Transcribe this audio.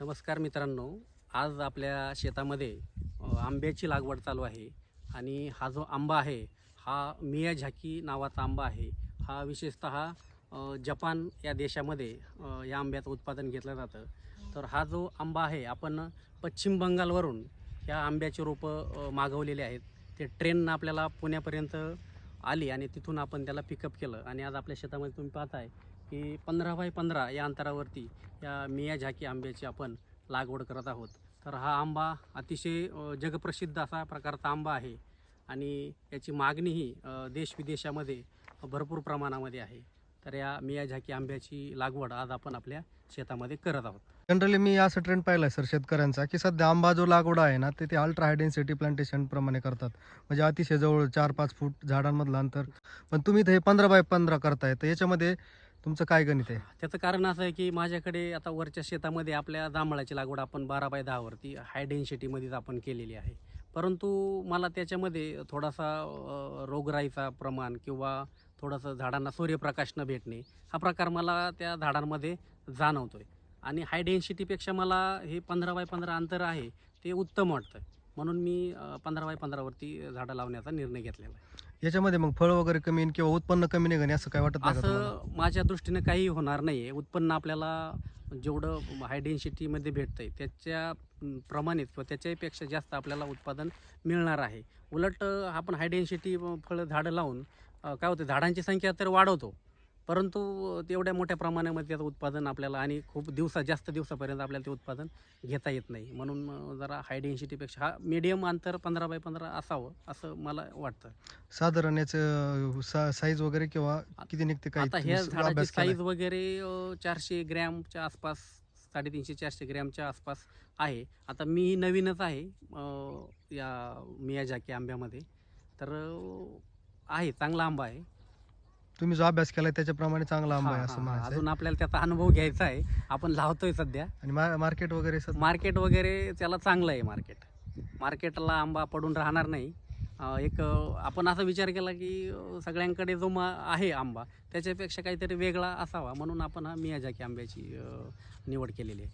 नमस्कार मित्रांनो. आज आपल्या शेतामध्ये आंब्याची लागवड चालू आहे आणि हा जो आंबा आहे हा मिया झाकी नावाचा आंबा आहे. हा विशेषत जपान या देशामध्ये या आंब्याचं उत्पादन घेतलं जातं. तर हा जो आंबा आहे आपण पश्चिम बंगालवरून या आंब्याची रोपं मागवलेले आहेत. ते ट्रेननं आपल्याला पुण्यापर्यंत आली आणि तिथून आपण त्याला पिकअप केलं. आणि आज आपल्या शेतामध्ये तुम्ही पाहताय की पंधरा बाय पंधरा या अंतरावरती या मिया झाकी आंब्याची आपण लागवड करत आहोत. तर हा आंबा अतिशय जगप्रसिद्ध असा प्रकारचा आंबा आहे. आणि याची मागणीही देश देशविदेशामध्ये भरपूर प्रमाणामध्ये आहे. तर या मिया झाकी आंब्याची लागवड आज आपण आपल्या शेतामध्ये करत आहोत. जनरली मी असं ट्रेंड पाहिला सर शेतकऱ्यांचा की सध्या आंबा जो लागवड आहे ना ते ते अल्ट्रा हाय डेन्सिटी प्लांटेशन प्रमाणे करतात. म्हणजे अतिशय जवळ चार पाच फूट झाडांमधलं अंतर. पण तुम्ही हे पंधरा बाय पंधरा करताय तर याच्यामध्ये तुमचं काय गणित आहे? त्याचं कारण असं आहे की माझ्याकडे आता वरच्या शेतामध्ये आपल्या जांभळाची लागवड आपण बारा बाय दहावरती हाय डेन्सिटीमध्येच आपण केलेली आहे. परंतु मला त्याच्यामध्ये थोडासा रोगराईचा प्रमाण किंवा थोडंसं झाडांना सूर्यप्रकाश न भेटणे. हा प्रकार मला त्या झाडांमध्ये जाणवतो आहे आणि हाय डेन्सिटीपेक्षा मला हे पंधरा बाय पंधरा अंतर आहे ते उत्तम वाटतं म्हणून मी पंधरा बाय पंधरावरती झाडं लावण्याचा निर्णय घेतलेला आहे. याच्यामध्ये मग फळ वगैरे कमी येईन किंवा उत्पन्न कमी निघेल असं काय वाटत? असं माझ्या दृष्टीने काही होणार नाही आहे उत्पन्न आपल्याला जेवढं हाय डेन्सिटीमध्ये भेटतं आहे त्याच्या अं, प्रमाणित किंवा त्याच्यापेक्षा जास्त आपल्याला उत्पादन मिळणार आहे. उलट आपण हाय डेन्सिटी फळं झाडं लावून काय होतं झाडांची संख्या तर वाढवतो परंतु तेवढ्या मोठ्या प्रमाणामध्ये त्याचं उत्पादन आपल्याला आणि खूप दिवसा जास्त दिवसापर्यंत आपल्याला ते उत्पादन घेता येत नाही. म्हणून जरा हाय डेन्सिटीपेक्षा हा मीडियम अंतर पंधरा बाय पंधरा असावं असं मला वाटतं. साधारण याचं साईज वगैरे किंवा किती निघते काय आता ह्या स- झाडाची? साईज वगैरे चारशे ग्रॅमच्या आसपास साडेतीनशे चारशे ग्रॅमच्या आसपास आहे. आता मी नवीनच आहे या मियाजाकी आंब्यामध्ये. तर आहे चांगला आंबा आहे. तुम्ही जो अभ्यास केलाय त्याच्याप्रमाणे चांगला आंबा आहे हा, असं हा. म्हणायचं अजून आपल्याला त्याचा अनुभव घ्यायचा आहे. आपण लावतोय सध्या. आणि मार्केट वगैरे सर मार्केट वगैरे त्याला चांगलं आहे मार्केट मार्केटला आंबा पडून राहणार नाही. अ, एक अ, आपण असा विचार केला की अ, सगळ्यांकडे जो मा आहे आंबा त्याच्यापेक्षा काहीतरी वेगळा असावा म्हणून आपण हा मियाजाकी आंब्याची अ, निवड केलेली आहे.